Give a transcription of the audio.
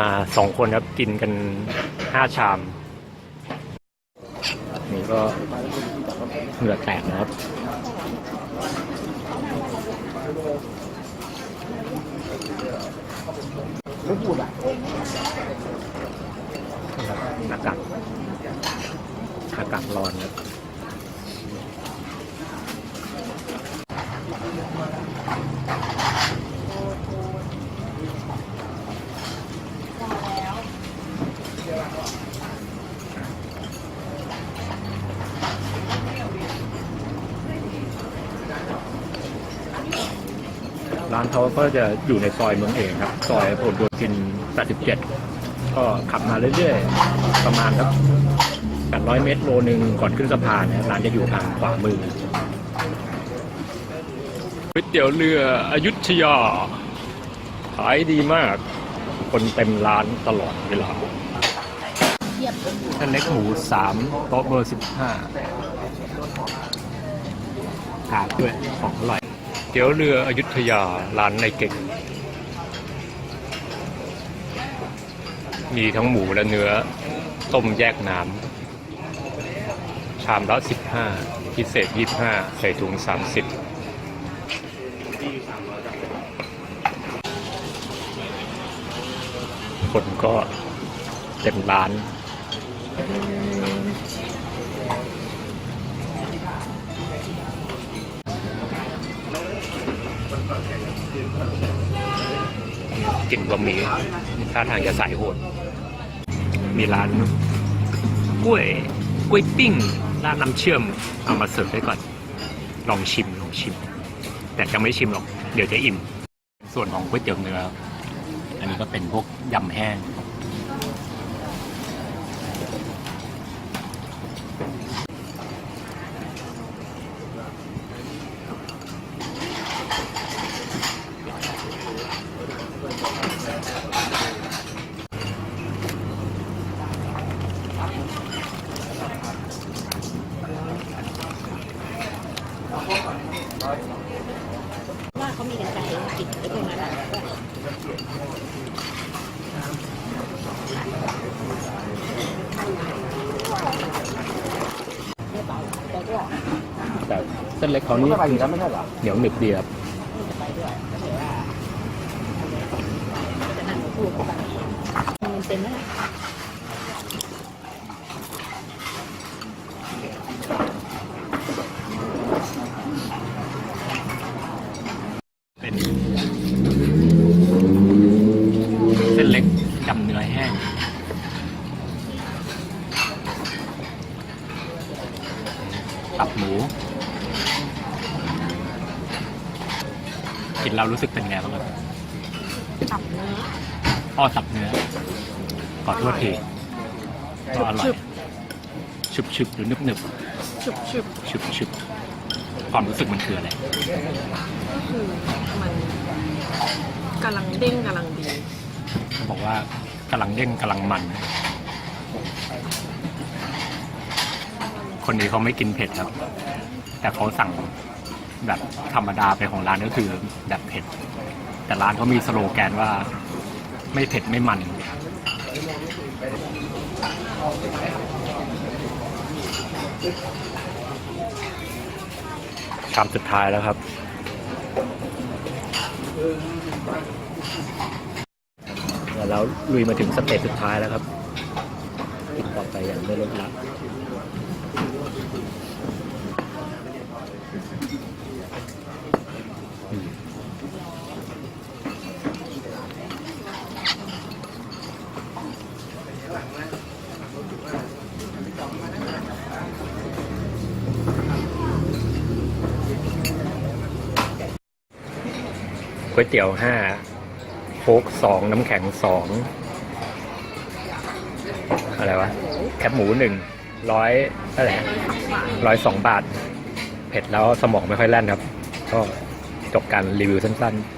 มาสองคนครับกินกันห้าชาม นี่ก็เหงื่อแตกนะครับอากาศอากาศร้อนครับ ร้านเขาก็จะอยู่ในซอยเมืองเอกครับ ซอยผลโยธิน 87 ก็ขับมาเรื่อยๆ ประมาณสัก800 เมตรโลนึงก่อนขึ้นสะพานเนี่ยร้านจะอยู่ทางขวามือก๋วยเตี๋ยวเรืออยุธยา ขายดีมาก คนเต็มร้านตลอดเวลาท่านเล็กหมูสามโต๊ะเบอร์สิบห้าถาดด้วยของอร่อย เตี๋ยวเรืออยุธยาร้านในเก่ง มีทั้งหมูและเนื้อ ต้มแยกน้ำ ชามละสิบห้าพิเศษยี่ห้าใส่ถุงสามสิบคนก็เต็มร้าน กินบะหมี่ท่าทางจะสายโหด มีร้านกล้วยกล้วยปิ้งร้านน้ำเชื่อมเอามาเสิร์ฟได้ก่อน ลองชิมลองชิม แต่จะไม่ชิมหรอก เดี๋ยวจะอิ่ม ส่วนของก๋วยเตี๋ยวเนื้อ อันนี้ก็เป็นพวกยำแห้ง ว่าเขามีกันไกลปิดไอ้พวกนั้นอะแต่ก็แต่เส้นเล็กเขานี่ไม่ไปอยู่แล้วไม่ใช่เหนียวหนึบดีครับจะไปด้วยก็มันเป็นไหมล่ะ เป็น เส้นเล็กยำเนื้อแห้งตับหมู กินแล้วรู้สึกเป็นไงบ้างครับตับเนื้ออ้อตับเนื้อขอโทษทีก็อร่อยชุบชุบๆหรือนึบนึบชุบชุบชุบชุบความรู้สึกมันคืออะไร ก็คือมัน กำลังเด้งกำลังดี เขาบอกว่ากำลังเด้งกำลังมัน คนนี้เขาไม่กินเผ็ดครับ แต่เขาสั่งแบบธรรมดาไปของร้านก็คือแบบเผ็ด แต่ร้านเขามีสโลแกนว่า ไม่เผ็ดไม่มันชามสุดท้ายแล้วครับ แล้วลุยมาถึงสเตจสุดท้ายแล้วครับกินต่อไปอย่างไม่ลดละอืม ก๋วยเตี๋ยวห้าโค้กสองน้ำแข็งสองอะไรวะ แคบหมูหนึ่งร้อยอะไรร้อยสองบาท เผ็ดแล้วสมองไม่ค่อยแล่นครับ ก็จบการรีวิวสั้นๆ